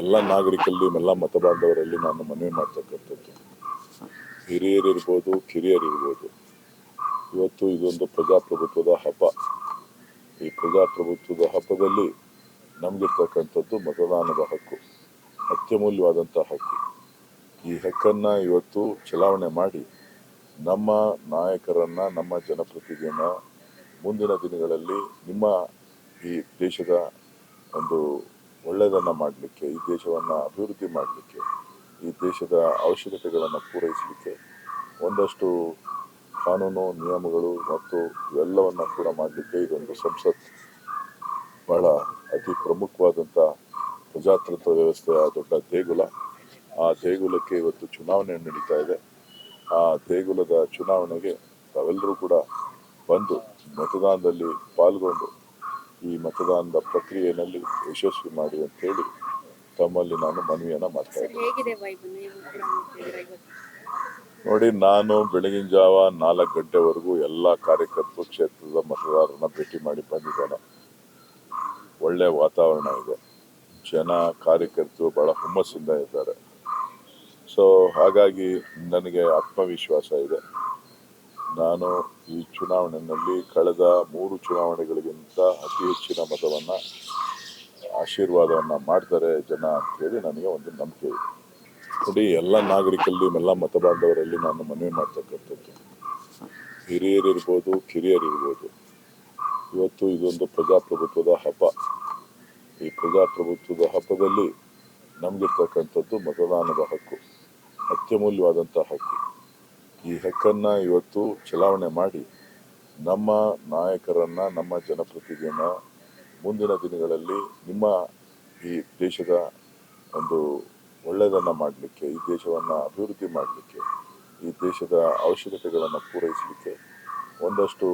ಎಲ್ಲ ನಾಗರಿಕರಲ್ಲಿ ಎಲ್ಲ ಮತಬಾಂಧವರಲ್ಲಿ ನಾನು ಮನವಿ ಮಾಡ್ತಕ್ಕಂಥದ್ದು. ಹಿರಿಯರಿರ್ಬೋದು ಕಿರಿಯರಿರ್ಬೋದು ಇವತ್ತು ಇದೊಂದು ಪ್ರಜಾಪ್ರಭುತ್ವದ ಹಬ್ಬ. ಈ ಪ್ರಜಾಪ್ರಭುತ್ವದ ಹಬ್ಬದಲ್ಲಿ ನಮಗಿರ್ತಕ್ಕಂಥದ್ದು ಮತದಾನದ ಹಕ್ಕು ಅತ್ಯಮೂಲ್ಯವಾದಂಥ ಹಕ್ಕು. ಈ ಹಕ್ಕನ್ನು ಇವತ್ತು ಚಲಾವಣೆ ಮಾಡಿ ನಮ್ಮ ನಾಯಕರನ್ನು, ನಮ್ಮ ಜನಪ್ರತಿನಿಧಿಯನ್ನ ಮುಂದಿನ ದಿನಗಳಲ್ಲಿ ನಿಮ್ಮ ಈ ದೇಶದ ಒಂದು ಒಳ್ಳೆಯದನ್ನು ಮಾಡಲಿಕ್ಕೆ, ಈ ದೇಶವನ್ನು ಅಭಿವೃದ್ಧಿ ಮಾಡಲಿಕ್ಕೆ, ಈ ದೇಶದ ಅವಶ್ಯಕತೆಗಳನ್ನು ಪೂರೈಸಲಿಕ್ಕೆ ಒಂದಷ್ಟು ಕಾನೂನು, ನಿಯಮಗಳು ಮತ್ತು ಇವೆಲ್ಲವನ್ನು ಕೂಡ ಮಾಡಲಿಕ್ಕೆ ಇದೊಂದು ಸಂಸತ್ ಬಹಳ ಅತಿ ಪ್ರಮುಖವಾದಂಥ ಪ್ರಜಾತಂತ್ರ ವ್ಯವಸ್ಥೆಯ ದೊಡ್ಡ ದೇಗುಲ. ಆ ದೇಗುಲಕ್ಕೆ ಇವತ್ತು ಚುನಾವಣೆ ನಡೀತಾ ಇದೆ. ಆ ದೇಗುಲದ ಚುನಾವಣೆಗೆ ತಾವೆಲ್ಲರೂ ಕೂಡ ಬಂದು ಮತದಾನದಲ್ಲಿ ಪಾಲ್ಗೊಂಡು ಈ ಮತದಾನದ ಪ್ರಕ್ರಿಯೆಯಲ್ಲಿ ಯಶಸ್ವಿ ಮಾಡಿ ಅಂತ ಹೇಳಿ ತಮ್ಮಲ್ಲಿ ನಾನು ಮನವಿಯನ್ನ ಮಾಡ್ತಾ ಇವತ್ತು? ನೋಡಿ ನಾನು ಬೆಳಗಿನ ಜಾವ ನಾಲ್ಕು ಗಂಟೆವರೆಗೂ ಎಲ್ಲ ಕಾರ್ಯಕರ್ತರು ಕ್ಷೇತ್ರದ ಮತದಾರರನ್ನ ಭೇಟಿ ಮಾಡಿ ಬಂದಿದ್ದೇನೆ. ಒಳ್ಳೆ ವಾತಾವರಣ ಇದೆ. ಜನ ಕಾರ್ಯಕರ್ತರು ಬಹಳ ಹುಮ್ಮಸ್ಸಿಂದ ಇದ್ದಾರೆ. ಸೊ ಹಾಗಾಗಿ ನನಗೆ ಆತ್ಮವಿಶ್ವಾಸ ಇದೆ. ನಾನು ಈ ಚುನಾವಣೆಯಲ್ಲಿ ಕಳೆದ ಮೂರು ಚುನಾವಣೆಗಳಿಗಿಂತ ಅತಿ ಹೆಚ್ಚಿನ ಮತವನ್ನು, ಆಶೀರ್ವಾದವನ್ನು ಮಾಡ್ತಾರೆ ಜನ ಅಂತೇಳಿ ನನಗೆ ಒಂದು ನಂಬಿಕೆ ಇದೆ. ನೋಡಿ, ಎಲ್ಲ ನಾಗರಿಕರಲ್ಲಿ, ಎಲ್ಲ ಮತಬಾಂಧವರಲ್ಲಿ ನಾನು ಮನವಿ ಮಾಡ್ತಕ್ಕಂಥದ್ದು. ಹಿರಿಯರಿರ್ಬೋದು ಕಿರಿಯರಿರ್ಬೋದು ಇವತ್ತು ಇದೊಂದು ಪ್ರಜಾಪ್ರಭುತ್ವದ ಹಬ್ಬ. ಈ ಪ್ರಜಾಪ್ರಭುತ್ವದ ಹಬ್ಬದಲ್ಲಿ ನಮಗಿರ್ತಕ್ಕಂಥದ್ದು ಮತದಾನದ ಹಕ್ಕು ಅತ್ಯಮೂಲ್ಯವಾದಂಥ ಹಕ್ಕು. ಈ ಹಕ್ಕನ್ನು ಇವತ್ತು ಚಲಾವಣೆ ಮಾಡಿ ನಮ್ಮ ನಾಯಕರನ್ನು, ನಮ್ಮ ಜನಪ್ರತಿನಿಧಿಯನ್ನ ಮುಂದಿನ ದಿನಗಳಲ್ಲಿ ನಿಮ್ಮ ಈ ದೇಶದ ಒಂದು ಒಳ್ಳೆಯದನ್ನು ಮಾಡಲಿಕ್ಕೆ, ಈ ದೇಶವನ್ನು ಅಭಿವೃದ್ಧಿ ಮಾಡಲಿಕ್ಕೆ, ಈ ದೇಶದ ಅವಶ್ಯಕತೆಗಳನ್ನು ಪೂರೈಸಲಿಕ್ಕೆ ಒಂದಷ್ಟು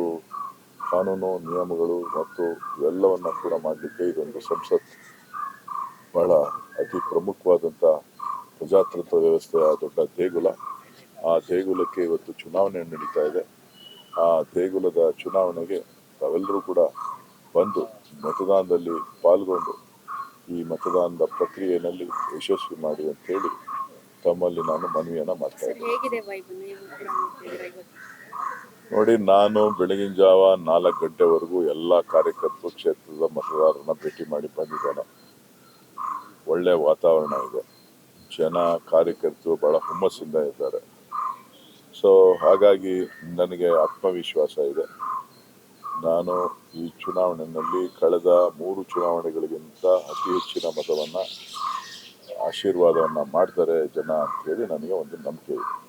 ಕಾನೂನು, ನಿಯಮಗಳು ಮತ್ತು ಇವೆಲ್ಲವನ್ನು ಕೂಡ ಮಾಡಲಿಕ್ಕೆ ಇದೊಂದು ಸಂಸತ್ ಬಹಳ ಅತಿ ಪ್ರಮುಖವಾದಂಥ ಪ್ರಜಾತಂತ್ರ ವ್ಯವಸ್ಥೆಯ ದೊಡ್ಡ ದೇಗುಲ. ಆ ದೇಗುಲಕ್ಕೆ ಇವತ್ತು ಚುನಾವಣೆ ನಡೀತಾ ಇದೆ. ಆ ದೇಗುಲದ ಚುನಾವಣೆಗೆ ತಾವೆಲ್ಲರೂ ಕೂಡ ಬಂದು ಮತದಾನದಲ್ಲಿ ಪಾಲ್ಗೊಂಡು ಈ ಮತದಾನದ ಪ್ರಕ್ರಿಯೆಯಲ್ಲಿ ಯಶಸ್ವಿ ಮಾಡಿ ಅಂತ ಹೇಳಿ ತಮ್ಮಲ್ಲಿ ನಾನು ಮನವಿಯನ್ನು ಮಾಡ್ತಾ ಇದ್ದೀನಿ. ನೋಡಿ ನಾನು ಬೆಳಗಿನ ಜಾವ ನಾಲ್ಕು ಗಂಟೆವರೆಗೂ ಎಲ್ಲ ಕಾರ್ಯಕರ್ತರು ಕ್ಷೇತ್ರದ ಮತದಾರರನ್ನ ಭೇಟಿ ಮಾಡಿ ಬಂದಿದ್ದೇನೆ. ಒಳ್ಳೆಯ ವಾತಾವರಣ ಇದೆ. ಜನ ಕಾರ್ಯಕರ್ತರು ಬಹಳ ಹುಮ್ಮಸ್ಸಿಂದ ಇದ್ದಾರೆ. ಸೊ ಹಾಗಾಗಿ ನನಗೆ ಆತ್ಮವಿಶ್ವಾಸ ಇದೆ. ನಾನು ಈ ಚುನಾವಣೆಯಲ್ಲಿ ಕಳೆದ ಮೂರು ಚುನಾವಣೆಗಳಿಗಿಂತ ಅತಿ ಹೆಚ್ಚಿನ ಮತವನ್ನು, ಆಶೀರ್ವಾದವನ್ನು ಮಾಡ್ತಾರೆ ಜನ ಅಂತೇಳಿ ನನಗೆ ಒಂದು ನಂಬಿಕೆ ಇದೆ.